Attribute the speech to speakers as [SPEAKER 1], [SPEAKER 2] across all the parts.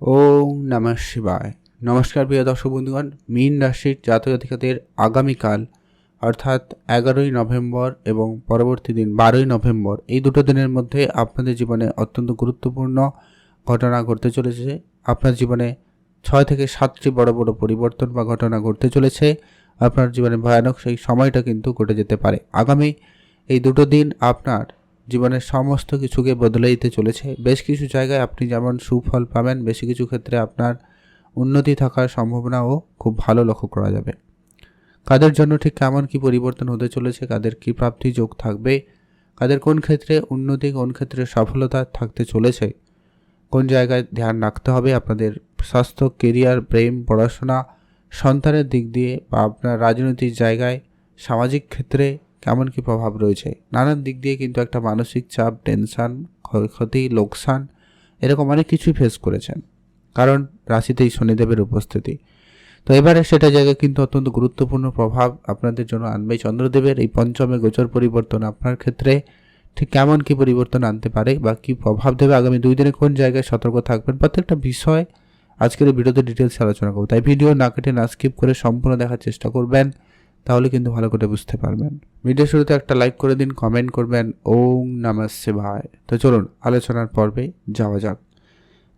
[SPEAKER 1] ওম নমঃ শিবায়। নমস্কার প্রিয় দর্শক বন্ধুগণ, মীন রাশির জাতক জাতিকাদের আগামীকাল, অর্থাৎ এগারোই নভেম্বর এবং পরবর্তী দিন বারোই নভেম্বর, এই দুটো দিনের মধ্যে আপনাদের জীবনে অত্যন্ত গুরুত্বপূর্ণ ঘটনা ঘটতে চলেছে। আপনার জীবনে ছয় থেকে সাতটি বড় বড় পরিবর্তন বা ঘটনা ঘটতে চলেছে। আপনার জীবনে ভয়ানক সেই সময়টা কিন্তু ঘটে যেতে পারে। আগামী এই দুটো দিন আপনার জীবনের সমস্ত কিছুকে বদলে দিতে চলেছে। বেশ কিছু জায়গায় আপনি যেমন সুফল পাবেন, বেশি কিছু ক্ষেত্রে আপনার উন্নতি থাকার সম্ভাবনাও খুব ভালো লক্ষ্য করা যাবে। কাদের জন্য ঠিক কেমন কি পরিবর্তন হতে চলেছে, কাদের কি প্রাপ্তি যোগ থাকবে, কাদের কোন ক্ষেত্রে উন্নতি, কোন ক্ষেত্রে সফলতা থাকতে চলেছে, কোন জায়গায় ধ্যান রাখতে হবে, আপনাদের স্বাস্থ্য, কেরিয়ার প্রেম পড়াশোনা, সন্তানের দিক দিয়ে বা আপনার রাজনৈতিক জায়গায়, সামাজিক ক্ষেত্রে কেমন কি প্রভাব রয়েছে? নানান দিক দিয়ে কিন্তু একটা মানসিক চাপ টেনশন ক্ষয়ক্ষতি লোকসান, এরকম অনেক কিছুই ফেস করেছেন। কারণ রাশিতেই শনিদেবের উপস্থিতি। তো এবারে সেটা জায়গায় কিন্তু অত্যন্ত গুরুত্বপূর্ণ প্রভাব আপনাদের জন্য আনবে চন্দ্রদেবের। এই পঞ্চমে গোচর পরিবর্তন আপনার ক্ষেত্রে ঠিক কেমন কি পরিবর্তন আনতে পারে বা কি প্রভাব দেবে, আগামী দুই দিনে কোন জায়গায় সতর্ক থাকবেন, প্রত্যেকটা বিষয় আজকের ভিডিওতে ডিটেলস আলোচনা করব। তাই ভিডিও না কেটে না স্কিপ করে সম্পূর্ণ দেখার চেষ্টা করবেন। তাহলে কিন্তু ভালো করে বুঝতে পারবেন। ভিডিও শুরুতে একটা লাইক করে দিন কমেন্ট করবেন। ওম নমস্তে ভাই তো চলুন, আলোচনার পর্বে যাওয়া যাক।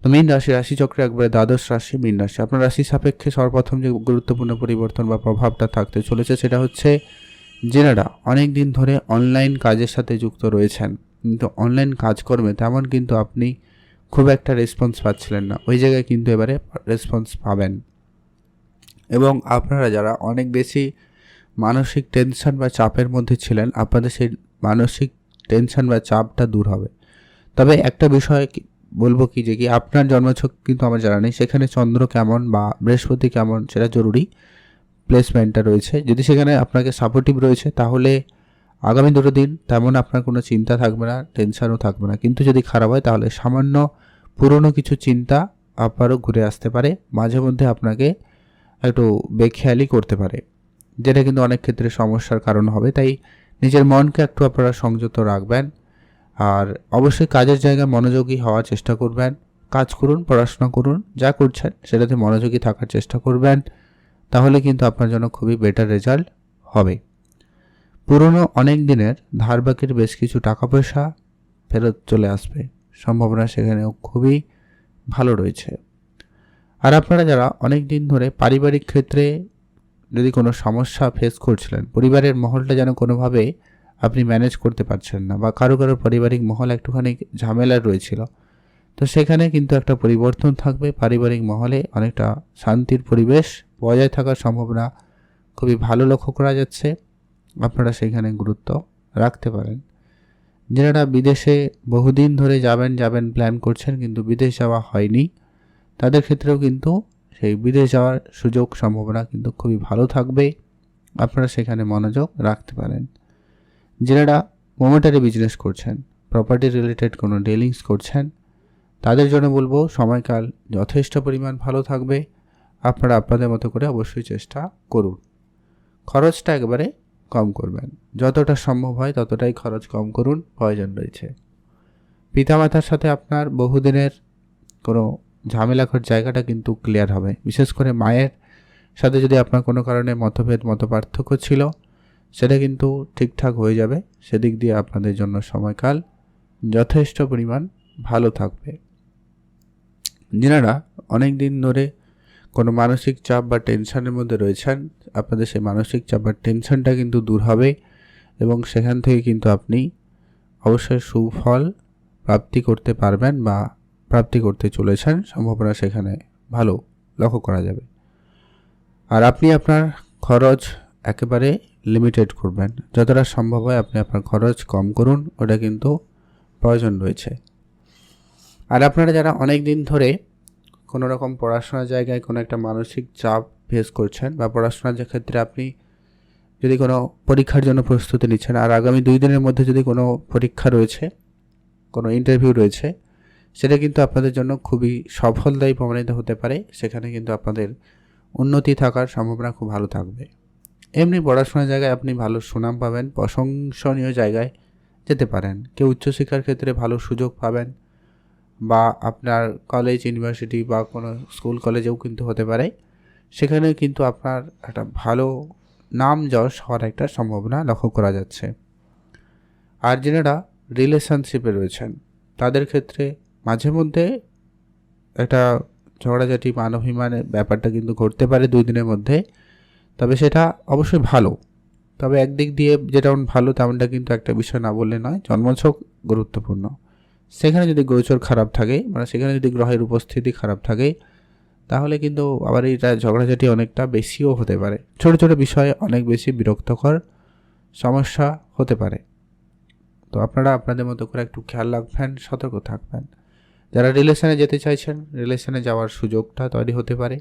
[SPEAKER 1] তো মীন রাশি রাশিচক্রে একবারে দ্বাদশ রাশি, মীন রাশি। আপনার রাশি সাপেক্ষে সর্বপ্রথম যে গুরুত্বপূর্ণ পরিবর্তন বা প্রভাবটা থাকতে চলেছে সেটা হচ্ছে জেনারা। অনেক দিন ধরে অনলাইন কাজের সাথে যুক্ত রয়েছেন। কিন্তু অনলাইন কাজকর্মে তেমন কিন্তু আপনি খুব একটা রেসপন্স পাচ্ছিলেন না। ওই জায়গায় কিন্তু এবারে রেসপন্স পাবেন। এবং আপনারা যারা অনেক বেশি মানসিক টেনশন বা চাপের মধ্যে ছিলেন, আপনাদের সেই মানসিক টেনশন বা চাপটা দূর হবে। তবে একটা বিষয় বলব কি যে কি, আপনার জন্মছক কিন্তু আমার জানা নেই। সেখানে চন্দ্র কেমন বা বৃহস্পতি কেমন সেটা জরুরি। প্লেসমেন্টটা রয়েছে। যদি সেখানে আপনাকে সাপোর্টিভ রয়েছে, তাহলে আগামী দুটো দিন তেমন আপনার কোনো চিন্তা থাকবে না টেনশনও থাকবে না। কিন্তু যদি খারাপ হয়, তাহলে সামান্য পুরনো কিছু চিন্তা আবারও ঘুরে আসতে পারে। মাঝে মধ্যে আপনাকে একটু বেখেয়ালি করতে পারে। যেটা কিন্তু অনেক ক্ষেত্রে সমস্যার কারণ হবে। তাই নিজের মনকে একটু আপনারা সংযত রাখবেন। আর অবশ্যই কাজের জায়গায় মনোযোগী হওয়ার চেষ্টা করবেন। কাজ করুন, পড়াশোনা করুন, যা করছেন সেটাতে মনোযোগী থাকার চেষ্টা করবেন। তাহলে কিন্তু আপনার জন্য খুবই বেটার রেজাল্ট হবে। পুরনো অনেক দিনের ধার বাকির বেশ কিছু টাকা পয়সা ফেরত চলে আসবে। সম্ভাবনা সেখানেও খুবই ভালো রয়েছে। আর আপনারা যারা অনেক দিন ধরে পারিবারিক ক্ষেত্রে যদি কোনো সমস্যা ফেস করছিলেন, পরিবারের মহলটা যেন কোনোভাবে আপনি ম্যানেজ করতে পারছেন না বা কারও কারও পারিবারিক মহল একটুখানি ঝামেলা রয়েছিল, তো সেখানে কিন্তু একটা পরিবর্তন থাকবে। পারিবারিক মহলে অনেকটা শান্তির পরিবেশ বজায় থাকার সম্ভাবনা খুবই ভালো লক্ষ্য করা যাচ্ছে। আপনারা সেখানে গুরুত্ব রাখতে পারেন। যারা বিদেশে বহুদিন ধরে যাবেন যাবেন প্ল্যান করছেন কিন্তু বিদেশ যাওয়া হয়নি, তাদের ক্ষেত্রেও কিন্তু সেই বিদেশ যাওয়ার সুযোগ সম্ভাবনা কিন্তু খুবই ভালো থাকবে আপনারা সেখানে মনোযোগ রাখতে পারেন। যারা মোমেটারি বিজনেস করছেন প্রপার্টি রিলেটেড কোনো ডিলিংস করছেন। তাদের জন্য বলব, সময়কাল যথেষ্ট পরিমাণ ভালো থাকবে। আপনারা আপনাদের মতো করে অবশ্যই চেষ্টা করুন। খরচটা একবারে কম করবেন। যতটা সম্ভব হয় ততটাই খরচ কম করুন, প্রয়োজন রয়েছে। পিতামাতার সাথে আপনার বহুদিনের কোনো ঝামেলাখর জায়গাটা কিন্তু ক্লিয়ার হবে। বিশেষ করে মায়ের সাথে যদি আপনার কোনো কারণে মতভেদ মত পার্থক্য ছিল, সেটা কিন্তু ঠিকঠাক হয়ে যাবে। সেদিক দিয়ে আপনাদের জন্য সময়কাল যথেষ্ট পরিমাণ ভালো থাকবে। যেনারা অনেক দিন ধরে কোনো মানসিক চাপ বা টেনশনের মধ্যে রয়েছেন, আপনাদের সেই মানসিক চাপ বা টেনশনটা কিন্তু দূর হবে এবং সেখান থেকে কিন্তু আপনি অবশ্যই সুফল প্রাপ্তি করতে পারবেন বা প্রাপ্তি করতে চলেছেন, সম্ভাবনা সেখানে ভালো লক্ষ্য করা যাবে। আর আপনি আপনার খরচ একেবারে লিমিটেড করবেন। যতটা সম্ভব হয় আপনি আপনার খরচ কম করুন, ওটা কিন্তু প্রয়োজন রয়েছে। আর আপনারা যারা অনেক দিন ধরে কোনো রকম পড়াশোনার জায়গায় কোনো একটা মানসিক চাপ ফেস করছেন বা পড়াশোনার যে ক্ষেত্রে আপনি যদি কোনো পরীক্ষার জন্য প্রস্তুতি নিচ্ছেন, আর আগামী দুই দিনের মধ্যে যদি কোনো পরীক্ষা রয়েছে, কোনো ইন্টারভিউ রয়েছে সেটা কিন্তু আপনাদের জন্য খুবই সফলদায়ী প্রমাণিত হতে পারে। সেখানে কিন্তু আপনাদের উন্নতি থাকার সম্ভাবনা খুব ভালো থাকবে। এমনি পড়াশোনার জায়গায় আপনি ভালো সুনাম পাবেন, প্রশংসনীয় জায়গায় যেতে পারেন। কেউ উচ্চশিক্ষার ক্ষেত্রে ভালো সুযোগ পাবেন বা আপনার কলেজ ইউনিভার্সিটি বা কোনো স্কুল কলেজেও কিন্তু হতে পারে। সেখানে কিন্তু আপনার একটা ভালো নাম যশ হওয়ার একটা সম্ভাবনা লক্ষ্য করা যাচ্ছে। আর যেনারা রিলেশনশিপে রয়েছেন, তাদের ক্ষেত্রে মাঝে মধ্যে একটা ঝগড়াঝাটি মানবিমানের ব্যাপারটা কিন্তু ঘটতে পারে দুই দিনের মধ্যে। তবে সেটা অবশ্যই ভালো। তবে একদিক দিয়ে যেটা ভালো, তেমনটা কিন্তু একটা বিষয় না বললে নয়, জন্মছক গুরুত্বপূর্ণ। সেখানে যদি গোচর খারাপ থাকে মানে সেখানে যদি গ্রহের উপস্থিতি খারাপ থাকে, তাহলে কিন্তু আবার এইটা ঝগড়াঝাটি অনেকটা বেশিও হতে পারে। ছোট ছোট বিষয়ে অনেক বেশি বিরক্তকর সমস্যা হতে পারে। তো আপনারা আপনাদের মতো করে একটু খেয়াল রাখবেন, সতর্ক থাকবেন। যারা রিলেশনে যেতে চাইছেন রিলেশনে যাওয়ার সুযোগটা তৈরি হতে পারে।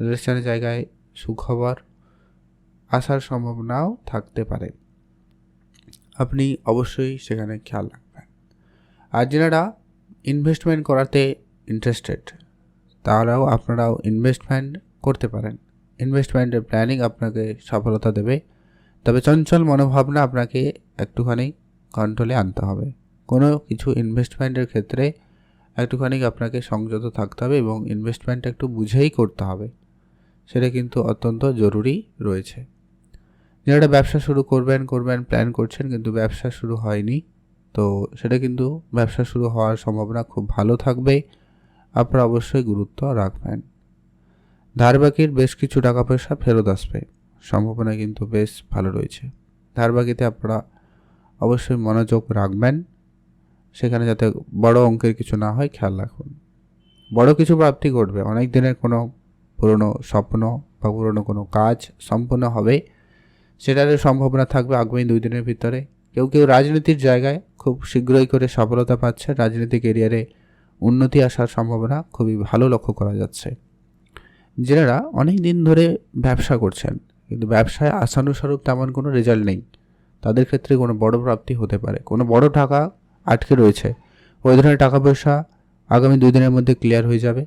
[SPEAKER 1] রিলেশনের জায়গায় সুখবর আসার সম্ভাবনাও থাকতে পারে। আপনি অবশ্যই সেখানে খেয়াল রাখবেন। আর যারা ইনভেস্টমেন্ট করাতে ইন্টারেস্টেড তারাও আপনারাও ইনভেস্টমেন্ট করতে পারেন। ইনভেস্টমেন্টের প্ল্যানিং আপনাকে সফলতা দেবে। তবে চঞ্চল মনোভাবনা আপনাকে একটুখানি কন্ট্রোলে আনতে হবে। কোনো কিছু ইনভেস্টমেন্টের ক্ষেত্রে একটুখানি আপনাকে সংযত থাকতে হবে এবং ইনভেস্টমেন্ট একটু বুঝেই করতে হবে। সেটা কিন্তু অত্যন্ত জরুরি রয়েছে। যারা ব্যবসা শুরু করবেন করবেন প্ল্যান করছেন কিন্তু ব্যবসা শুরু হয়নি, তো সেটা কিন্তু ব্যবসা শুরু হওয়ার সম্ভাবনা খুব ভালো থাকবে। আপনারা অবশ্যই গুরুত্ব রাখবেন। ধারবাকির বেশ কিছু টাকা পয়সা ফেরত আসবে। সম্ভাবনা কিন্তু বেশ ভালো রয়েছে। ধারবাকিতে আপনারা অবশ্যই মনোযোগ রাখবেন। সেখানে যাতে বড় অঙ্কের কিছু না হয়, খেয়াল রাখুন। বড় কিছু প্রাপ্তি ঘটবে। অনেক দিনের কোনো পুরনো স্বপ্ন বা পুরনো কোনো কাজ সম্পূর্ণ হবে সেটার সম্ভাবনা থাকবে আগামী দুই দিনের ভিতরে। কেউ কেউ রাজনীতির জায়গায় খুব শীঘ্রই করে সফলতা পাচ্ছে রাজনৈতিক এরিয়ারে উন্নতি আসার সম্ভাবনা খুবই ভালো লক্ষ্য করা যাচ্ছে। যারা অনেক দিন ধরে ব্যবসা করছেন, কিন্তু ব্যবসায় আশানুস্বরূপ তেমন কোনো রেজাল্ট নেই। তাদের ক্ষেত্রে কোনো বড় প্রাপ্তি হতে পারে। কোনো বড় টাকা আটকে রয়েছে। ওই ধরনের টাকা পয়সা আগামী দুই দিনের মধ্যে ক্লিয়ার হয়ে যাবে।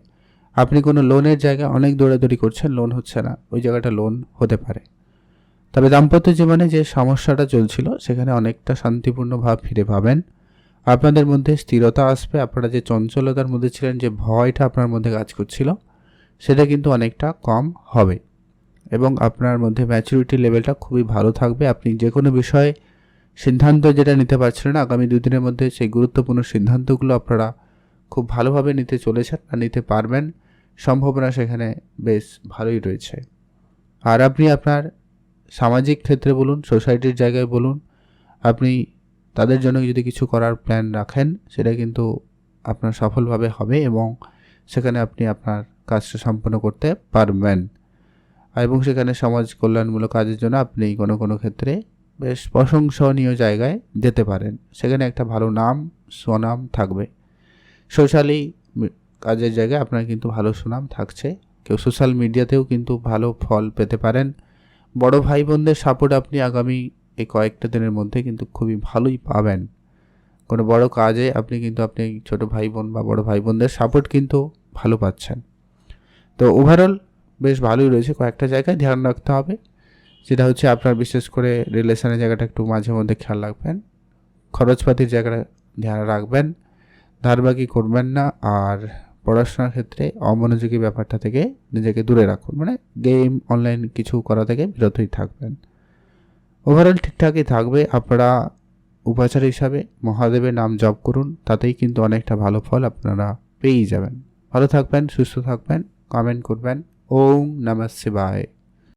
[SPEAKER 1] আপনি কোনো লোনের জায়গায় অনেক দৌড়াদৌড়ি করছেন লোন হচ্ছে না। ওই জায়গাটা লোন হতে পারে। তবে দাম্পত্য জীবনে যে সমস্যাটা চলছিল, সেখানে অনেকটা শান্তিপূর্ণ ভাব ফিরে পাবেন। আপনাদের মধ্যে স্থিরতা আসবে, আপনারা যে চঞ্চলতার মধ্যে ছিলেন, যে ভয়টা আপনার মধ্যে কাজ করছিল, সেটা কিন্তু অনেকটা কম হবে। এবং আপনার মধ্যে ম্যাচুরিটি লেভেলটা খুবই ভালো থাকবে। আপনি যে কোনো বিষয়ে সিদ্ধান্ত যেটা নিতে পারছিলেন না, আগামী দুই দিনের মধ্যে সেই গুরুত্বপূর্ণ সিদ্ধান্তগুলো আপনারা খুব ভালোভাবে নিতে চলেছেন বা নিতে পারবেন। সম্ভাবনা সেখানে বেশ ভালোই রয়েছে। আর আপনি আপনার সামাজিক ক্ষেত্রে বলুন, সোসাইটির জায়গায় বলুন, আপনি তাদের জন্য যদি কিছু করার প্ল্যান রাখেন, সেটা কিন্তু আপনার সফলভাবে হবে এবং সেখানে আপনি আপনার কাজটা সম্পন্ন করতে পারবেন। এবং সেখানে সমাজ কল্যাণমূলক কাজের জন্য আপনি কোনো কোনো ক্ষেত্রে বেশ প্রশংসনীয় জায়গায় যেতে পারেন। সেখানে একটা ভালো নাম, সুনাম থাকবে। সোশ্যালি কাজের জায়গায় আপনার কিন্তু ভালো সুনাম থাকছে। কেউ সোশ্যাল মিডিয়াতেও কিন্তু ভালো ফল পেতে পারেন। বড় ভাই বোনদের সাপোর্ট আপনি আগামী এই কয়েকটা দিনের মধ্যে কিন্তু খুবই ভালোই পাবেন। কোনো বড় কাজে আপনি কিন্তু আপনি ছোট ভাই বোন বা বড় ভাই বোনদের সাপোর্ট কিন্তু ভালো পাচ্ছেন। তো ওভারঅল বেশ ভালোই রয়েছে। কয়েকটা জায়গায় ধ্যান রাখতে হবে। যেটা হচ্ছে আপনার বিশেষ করে রিলেশনের জায়গাটা একটু মাঝে মধ্যে খেয়াল রাখবেন। খরচপাতির জায়গাটা ধ্যান রাখবেন। ধারবাকি করবেন না আর পড়াশোনার ক্ষেত্রে অমনোযোগী ব্যাপারটা থেকে নিজেকে দূরে রাখুন। মানে গেম অনলাইন কিছু করা থেকে বিরতই থাকবেন। ওভারঅল ঠিকঠাকই থাকবে। আপনারা উপাচার হিসাবে মহাদেবের নাম জপ করুন। তাতেই কিন্তু অনেকটা ভালো ফল আপনারা পেয়েই যাবেন। ভালো থাকবেন, সুস্থ থাকবেন কমেন্ট করবেন। ওম নমঃ শিবায়।